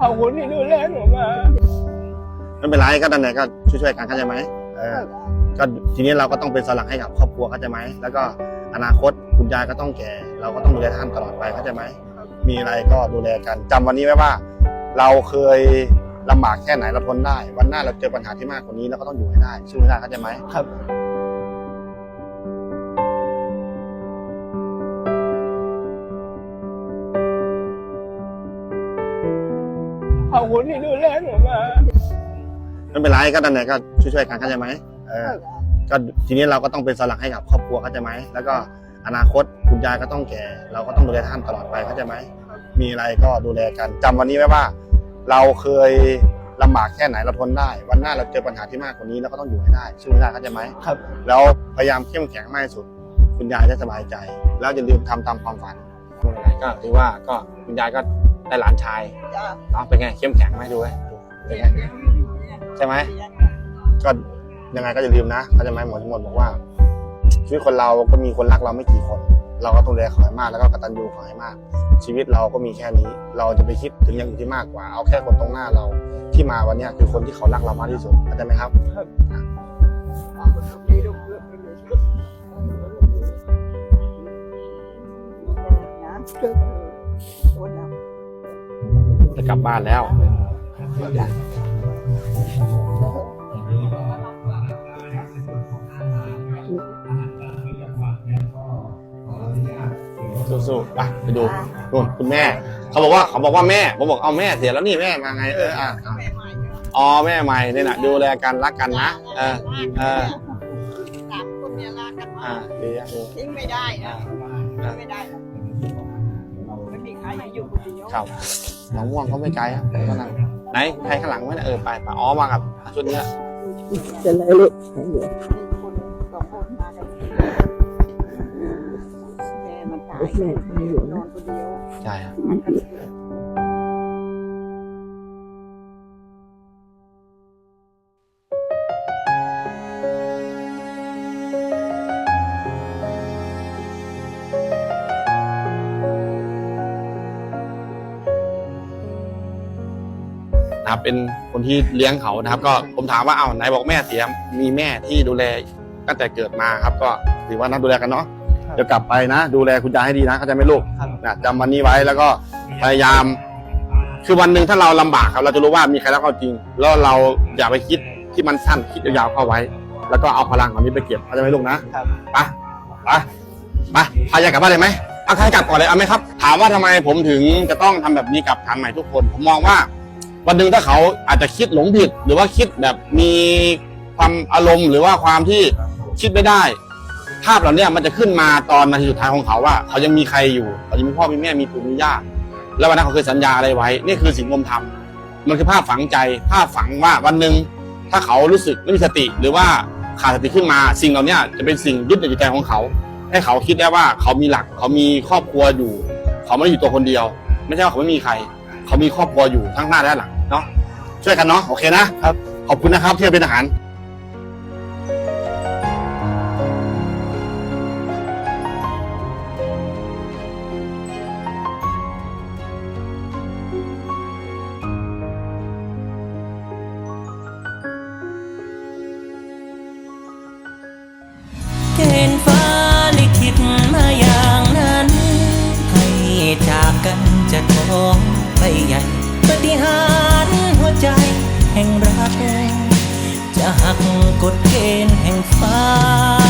ขอบคุณที่ดูแลหนูมาไม่เป็นไรก็นั่นแหละก็ช่วยๆกันเข้าใจไหมเออก็ทีนี้เราก็ต้องเป็นเสาหลักให้กับครอบครัวเข้าใจไหมแล้วก็อนาคตคุณยายก็ต้องแก่ เราก็ต้องดูแลท่านตลอดไปเข้าใจไหมมีอะไรก็ดูแลกันจำวันนี้ไว้ว่า เราเคยลำบากแค่ไหนเราทนได้ วันหน้าเราเจอปัญหาที่มากกว่านี้เราก็ต้องอยู่ให้ได้สู้ให้ได้เข้าใจไหม ครับ คุณที่ดูแลหนูมาไม่เป็นไรก็นั่นแหละก็ช่วยๆกันเข้าใจไหมเออก็ทีนี้เราก็ต้องเป็นเสาหลักให้กับครอบครัวเข้าใจไหมแล้วก็อนาคตคุณยายก็ต้องแก่ เราก็ต้องดูแลท่านตลอดไปเข้าใจไหมมีอะไรก็ดูแลกันจำวันนี้ไว้ว่า เราเคยลำบากแค่ไหนเราทนได้ วันหน้าเราเจอปัญหาที่มากกว่านี้เราก็ต้องอยู่ให้ได้สู้ให้ได้เข้าใจไหมครับ แล้วพยายามเข้มแข็งมากที่สุด คุณยายจะสบายใจ แล้วอย่าลืมทำตามความฝันก็ถือว่าก็คุณยายก็ ได้หลานชายเนาะเป็นไงเข้มแข็งไหมดูไหมเป็นไงใช่ไหม ก็ยังไงก็อย่าลืมนะเข้าใจไหมหมอทั้งหมดบอกว่า ชีวิตคนเราก็มีคนรักเราไม่กี่คน เราก็ต้องดูแลเขาให้มากแล้วก็กตัญญูเขาให้มาก ชีวิตเราก็มีแค่นี้ เราจะไปคิดถึงอย่างอื่นที่มากกว่า เอาแค่คนตรงหน้าเราที่มาวันเนี้ยคือคนที่เขารักเรามากที่สุดเข้าใจไหมครับ จะกลับบ้านแล้วสู้ๆไปไปดูนู่นคุณแม่ เขาบอกว่าเขาบอกว่าแม่ผมบอกเอาแม่เสียแล้วนี่แม่มาไงเอออะอะอ๋อแม่ใหม่เนี่ยนะดูแลกันรักกันนะเออเออสามคนเนี่ยรักกันอ่ามากดีอะดีทิ้งไม่ได้นะอะทิ้งไม่ได้นะไม่มีใครอยู่คนเดียวครับ หนองม่วงเขาไม่ไกลอะก็นั่งไหนใครข้างหลังไหมนะเออไปไปอ๋อมากับชุดเนี้ยจะเลยลูกคนสองคนมากันแม่มันตายแม่ไม่อยู่นอนคนเดียวใช่ครับ นะครับเป็นคนที่เลี้ยงเขานะครับ ก็ผมถามว่าเอาวไหนบอกแม่เสียมีแม่ที่ดูแลตั้งแต่เกิดมาครับ ก็ถือว่านับดูแลกันเนาะครับเดี๋ยวกลับไปนะ ดูแลคุณยายให้ดีนะเข้าใจไหมลูกครับนะจำวันนี้ไว้แล้วก็พยายาม คือวันหนึ่งถ้าเราลำบากครับ เราจะรู้ว่ามีใครรักเราจริง แล้วเราอย่าไปคิดที่มันสั้นคิดยาวๆเข้าไว้ แล้วก็เอาพลังของนี้ไปเก็บเข้าใจไหมลูกนะครับไปไปไปพายายกลับบ้านเลยไหมเอาใครกลับก่อนเลยเอาไหมครับ ถามว่าทำไมผมถึงจะต้องทำแบบนี้กับฐานใหม่ทุกคน ผมมองว่า วันหนึ่งถ้าเขาอาจจะคิดหลงผิด หรือว่าคิดแบบมีความอารมณ์ หรือว่าความที่คิดไม่ได้ ภาพเหล่านี้มันจะขึ้นมาตอนนาทีสุดท้ายของเขาว่า เขายังมีใครอยู่เขายังมีพ่อมีแม่มีปู่มีย่าแล้ววันนั้นเขาเคยสัญญาอะไรไว้ นี่คือสิ่งที่ผมทำมันคือภาพฝังใจ ภาพฝังว่าวันหนึ่งถ้าเขารู้สึกไม่มีสติ หรือว่าขาดสติขึ้นมา สิ่งเหล่านี้จะเป็นสิ่งยึดในจิตใจของเขา ให้เขาคิดได้ว่าเขามีหลัก เขามีครอบครัวอยู่ เขาไม่ได้อยู่ตัวคนเดียว ไม่ใช่ว่าเขาไม่มีใคร เขามีครอบครัวอยู่ทั้งหน้าและหลังเนาะช่วยกันเนาะโอเคนะครับ ขอบคุณนะครับที่เป็นอาหาร ห่งรักจะหักกฎเกณฑ์แห่งฟ้า